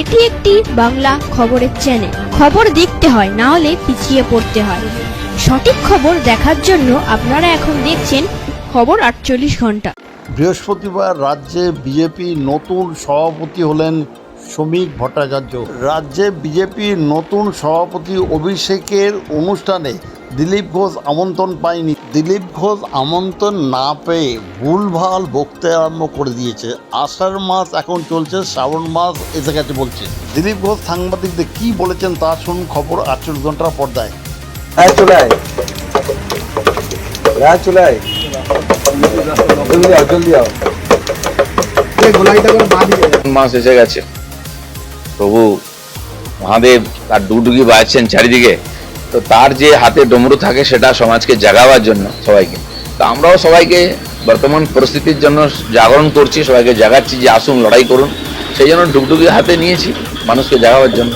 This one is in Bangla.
এটি একটি বাংলা খবরের চ্যানেল খবর দেখতে হয়, না হলে পিছিয়ে পড়তে হয়। সঠিক খবর দেখার জন্য আপনারা এখন দেখছেন খবর আটচল্লিশ ঘণ্টা। বৃহস্পতিবার রাজ্যে বিজেপি নতুন সভাপতি হলেন শ্রমিক ভট্টাচার্য। রাজ্যে বিজেপির নতুন সভাপতি অভিষেকের অনুষ্ঠানে দিলীপ ঘোষ আমন্ত্রণ পায়নি। দিলীপ ঘোষ আমন্ত্রণ না পেয়ে ভুলভাল বকতে আরম্ভ করে দিয়েছে। আষাঢ় মাস এখন চলছে শ্রাবণ মাস এসে গেছে বলছে। দিলীপ ঘোষ সাংবাদিকদের কি বলেছেন তা শুনুন খবর আটচল্লিশ ঘণ্টার পর্দায়। হ্যাঁ চলে আয় হ্যাঁ চলে আয় জলদি আও জলদি আও। মাস এসে গেছে। প্রভু মহাদেব তার ডুগডুগি বাজছেন চারিদিকে, তো তার যে হাতে ডমরু থাকে সেটা সমাজকে জাগাবার জন্য সবাইকে। তো আমরাও সবাইকে বর্তমান পরিস্থিতির জন্য জাগরণ করছি, সবাইকে জাগাচ্ছি যে আসুন লড়াই করুন, সেই জন্য ডুগডুগি হাতে নিয়েছি মানুষকে জাগাবার জন্য।